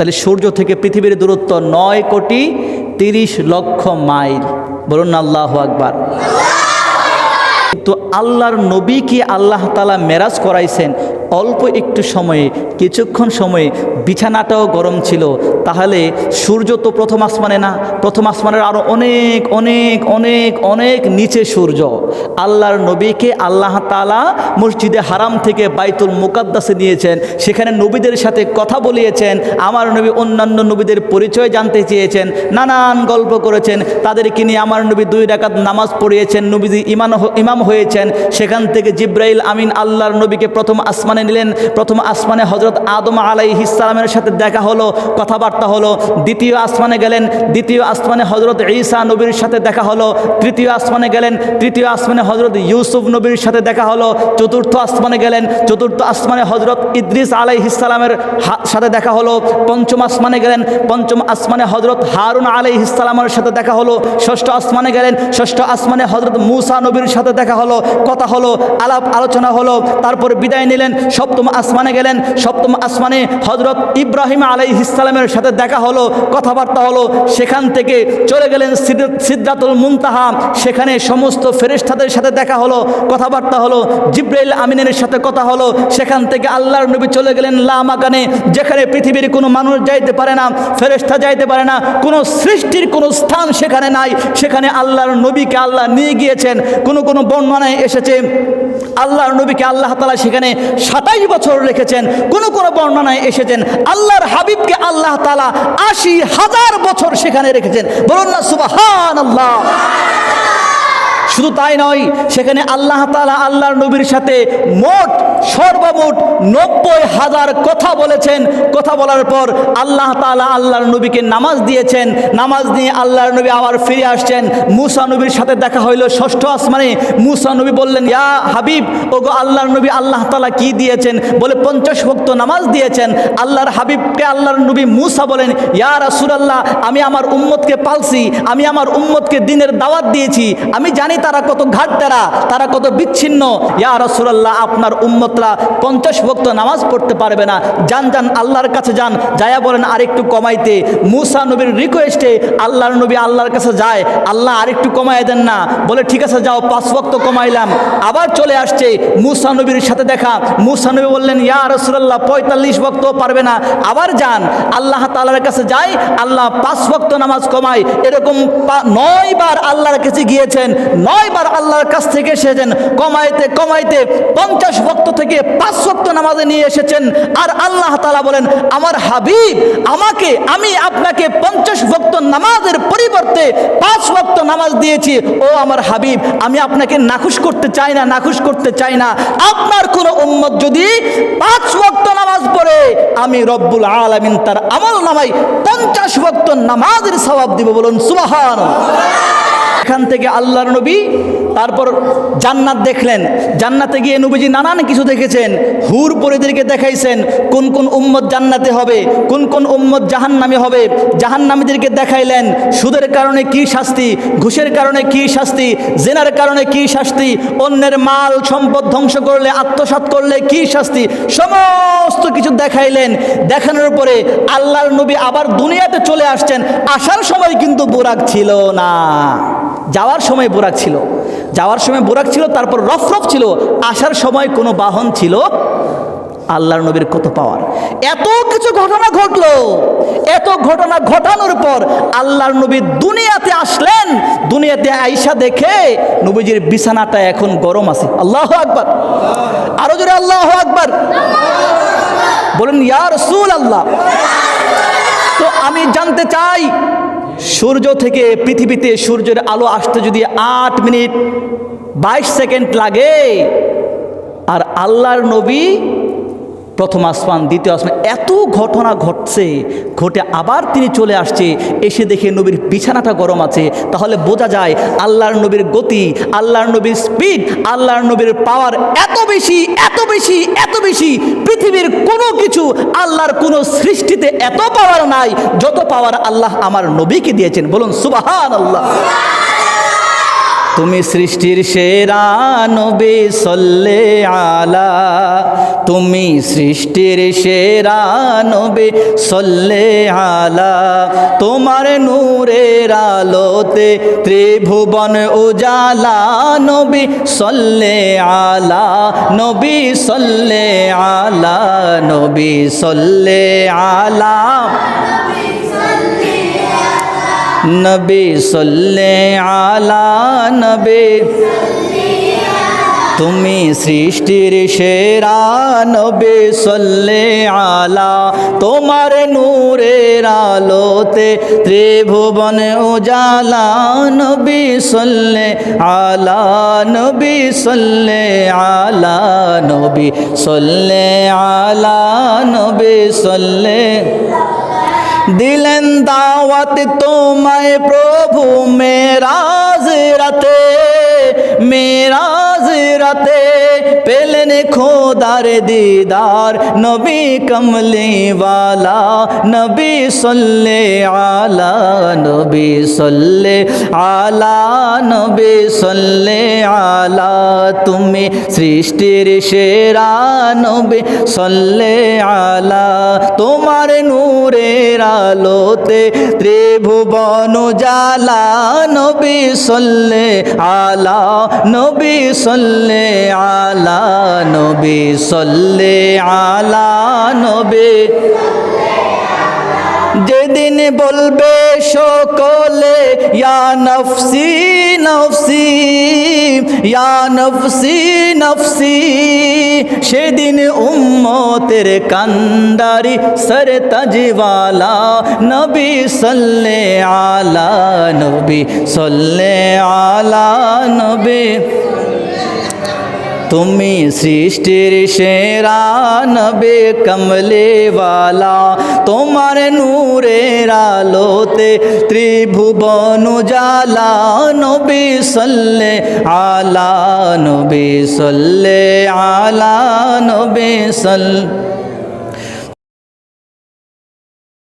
তাহলে সূর্য থেকে পৃথিবীর দূরত্ব নয় কোটি তিরিশ লক্ষ মাইল। বলুন আল্লাহ আকবার। কিন্তু আল্লাহর নবী কি আল্লাহ তালা মেরাজ করাইছেন? অল্প একটু সময়ে, কিছুক্ষণ সময়ে বিছানাটাও গরম ছিল। তাহলে সূর্য তো প্রথম আসমানে না, প্রথম আসমানের আরও অনেক অনেক অনেক অনেক নিচে সূর্য। আল্লাহর নবীকে আল্লাহ তালা মসজিদে হারাম থেকে বাইতুল মুকাদ্দাসে নিয়েছেন। সেখানে নবীদের সাথে কথা বলিয়েছেন। আমার নবী অন্যান্য নবীদের পরিচয় জানতে চেয়েছেন। নানান গল্প করেছেন। তাদেরকে নিয়ে আমার নবী দুই রাকাত নামাজ পড়িয়েছেন। নবীজি ইমান ইমাম হয়েছেন। সেখান থেকে জিব্রাইল আমিন আল্লাহর নবীকে প্রথম আসমানে নিলেন। প্রথম আসমানে হজরত আদম আলাই ইসলামের সাথে দেখা হলো, কথাবার্তা হলো। দ্বিতীয় আসমানে গেলেন, দ্বিতীয় আসমানে হজরত ঈসা নবীর সাথে দেখা হলো। তৃতীয় আসমানে গেলেন, তৃতীয় আসমানে হজরত ইউসুফ নবীর সাথে দেখা হলো। চতুর্থ আসমানে গেলেন, চতুর্থ আসমানে হজরত ইদ্রিস আলাই ইসলামের সাথে দেখা হলো। পঞ্চম আসমানে গেলেন, পঞ্চম আসমানে হজরত হারুন আলাই ইসলামের সাথে দেখা হলো। ষষ্ঠ আসমানে গেলেন, ষষ্ঠ আসমানে হজরত মুসা নবীর সাথে দেখা হলো। কথা হলো, আলাপ আলোচনা হলো। তারপর বিদায় নিলেন সপ্তম আসমানে গেলেন। সপ্তম আসমানে হজরত ইব্রাহিম আলাই ইসলামের সাথে দেখা হলো, কথাবার্তা হলো। সেখান থেকে চলে গেলেন সিদ্রাতুল মুনতাহা। সেখানে সমস্ত ফেরেশতাদের সাথে দেখা হলো, কথাবার্তা হলো। জিব্রাইল আমিনের সাথে কথা হলো। সেখান থেকে আল্লাহর নবী চলে গেলেন লামাকানে, যেখানে পৃথিবীর কোনো মানুষ যাইতে পারে না, ফেরেশতা যাইতে পারে না, কোনো সৃষ্টির কোনো স্থান সেখানে নাই। সেখানে আল্লাহর নবীকে আল্লাহ নিয়ে গিয়েছেন। কোনো কোনো বর্ণনায় এসেছে, আল্লাহর নবীকে আল্লাহ তালা সেখানে সাতাইশ বছর রেখেছেন কোন কোন বর্ণনায় এসেছেন, আল্লাহর হাবিবকে আল্লাহ তালা আশি হাজার বছর সেখানে রেখেছেন। বলুন না সুবাহান আল্লাহ শুধু তাই নয়, সেখানে আল্লাহ তালা আল্লাহর নবীর সাথে মোট সর্বমোট নব্বই হাজার কথা বলেছেন। কথা বলার পর আল্লাহ তালা আল্লাহর নবীকে নামাজ দিয়েছেন। নামাজ দিয়ে আল্লাহর নবী আবার ফিরে আসছেন। মুসা নবীর সাথে দেখা হইল ষষ্ঠ আসমানে। মুসা নবী বললেন, ইয়া হাবিব, ওগো আল্লাহর নবী আল্লাহ তালা কি দিয়েছেন? বলে পঞ্চাশ ভক্ত নামাজ দিয়েছেন। আল্লাহর হাবিবকে আল্লাহর নবী মুসা বলেন, ইয়া রাসূলুল্লাহ, আমি আমার উম্মতকে পালছি, আমি আমার উম্মতকে দিনের দাওয়াত দিয়েছি। আমি জানি তারা কত ঘাটতেরা, তারা কত বিচ্ছিন্ন। ইয়া রাসূলুল্লাহ, আপনার উম্মতরা পঞ্চাশ ভক্ত নামাজ পড়তে পারবে না। যান যান, আল্লাহর কাছে যান। যায়া বলেন আরেকটু কমাইতে। মুসা নবীর রিকোয়েস্টে আল্লাহর নবী আল্লাহর কাছে যায়। আল্লাহ আরেকটু কমায় দেন না। বলে, ঠিক আছে, যাও, পাঁচ ভক্ত কমাইলাম। আবার চলে আসছে মুসা নবীর সাথে দেখা। মুসা নবী বললেন, ইয়া রসুল্লাহ পঁয়তাল্লিশ ভক্ত পারবে না। আবার যান। আল্লাহ তালার কাছে যায়। আল্লাহ পাঁচ ভক্ত নামাজ কমায়। এরকম নয় বার আল্লাহর কাছে গিয়েছেন। নয় বার আল্লাহর কাছ থেকে এসেছেন কমাইতে কমাইতে পঞ্চাশ ভক্ত থেকে পাঁচ ভক্ত নামাজে নিয়ে এসেছেন। আর আল্লাহ তালা বলেন, আমার হাবিব, আমাকে, আমি আপনাকে পঞ্চাশ ভক্ত নামাজের পরিবর্তে পাঁচ ভক্ত নামাজ দিয়েছি। ও আমার হাবিব, আমি আপনাকে নাখুশ করতে চাই না, নাখুশ করতে চাই না। আপনার কোন উম্মত যদি পাঁচ ভক্ত নামাজ পড়ে, আমি রব্বুল আলামিন তার আমল নামাই পঞ্চাশ ভক্ত নামাজের সওয়াব দিব বলুন সুবাহান এখান থেকে আল্লাহর নবী তারপর জান্নাত দেখলেন। জান্নাতে গিয়ে নবীজি নানান কিছু দেখেছেন। হুর পরিদেরকে দেখাইছেন, কোন কোন উম্মত জান্নাতে হবে, কোন কোন উম্মত জাহান্নামে হবে। জাহান্নামীদেরকে দেখাইলেন, সুদের কারণে কি শাস্তি, ঘুষের কারণে কি শাস্তি, জেনার কারণে কি শাস্তি, অন্যের মাল সম্পদ ধ্বংস করলে, আত্মসাৎ করলে কি শাস্তি, সমস্ত কিছু দেখাইলেন। দেখানোর পরে আল্লাহর নবী আবার দুনিয়াতে চলে আসছেন। আসার সময় কিন্তু বোরাক ছিল না। যাওয়ার সময় বোরাক ছিল। যাওয়ার সময় বোরাক ছিল, তারপর রফরফ ছিল। আসার সময় কোনো বাহন ছিল আল্লাহর নবীর কত পাওয়ার। এত কিছু ঘটনা ঘটলো। এত ঘটনা ঘটানোর পর আল্লাহর নবী দুনিয়াতে আসলেন। দুনিয়াতে আইসা দেখে নবীজির বিছানাটা এখন গরম আছে। আল্লাহ আকবার। আরও জোরে আল্লাহ আকবার। বলুন ইয়ার রসুল আল্লাহ তো আমি জানতে চাই সূর্য থেকে পৃথিবীতে সূর্যের আলো আসতে যদি আট মিনিট বাইশ সেকেন্ড লাগে, আর আল্লাহর নবী প্রথম আসমান, দ্বিতীয় আসমান, এত ঘটনা ঘটছে, ঘটে আবার তিনি চলে আসছে, এসে দেখে নবীর বিছানাটা গরম আছে, তাহলে বোঝা যায় আল্লাহর নবীর গতি, আল্লাহর নবীর স্পিড আল্লাহর নবীর পাওয়ার এত বেশি এত বেশি এত বেশি, পৃথিবীর কোনো কিছু আল্লাহর কোনো সৃষ্টিতে এত পাওয়ার নাই, যত পাওয়ার আল্লাহ আমার নবীকে দিয়েছেন, বলুন সুবাহান আল্লাহ তুমি সৃষ্টির সেরা নবী সল্লে আলা। তুমি সৃষ্টির সেরা নবী সল্লে আলা। তোমার নূরের আলোতে ত্রিভুবন উজালা নবী সল্লে আলা। নবী সল্লে আলা, নবী সল্লে আলা। নবী সল্লে আলা নবী। তুমি সৃষ্টির সেরা নবী সল্লে আলা। তোমার নূরের আলোতে ত্রিভুবন উজালা নবী সল্লে আলা নবী সল্লে আলা নবী। সল্লে আলা নবী সল্লে দিলেন দাওয়াত তোমায় প্রভু মেরাজ রাতে মেরাজ রাতে। পেলেন খোদার দিদার নবী কমলিওয়ালা নবী সল্লে আলা, নবী সল্লে আলা, নবী সল্লে আলা। তুমি সৃষ্টির সেরা নবী সল্লে আলা। তোমার নূরের আলোতে ত্রিভুবন জালা নবী সল্লে আলা, নবী সল্লে আলা। নবী, সল্লে আলা নবী। যেদিন বলবে সকলে, ইয়া নফসি নফসি, ইয়া নফসি নফসি। সেদিন উম্মতের কান্দারি সর তাজওয়ালা নবী, সল্লে আলা নবী, সল্লে আলা নবী। তুমি সৃষ্টির সেরা নবে কমলেওয়ালা তোমার নূরের আলোতে ত্রিভুবন জালা নবী সল্লে আলা, নবী সল্লে আলা, নবী সল্লে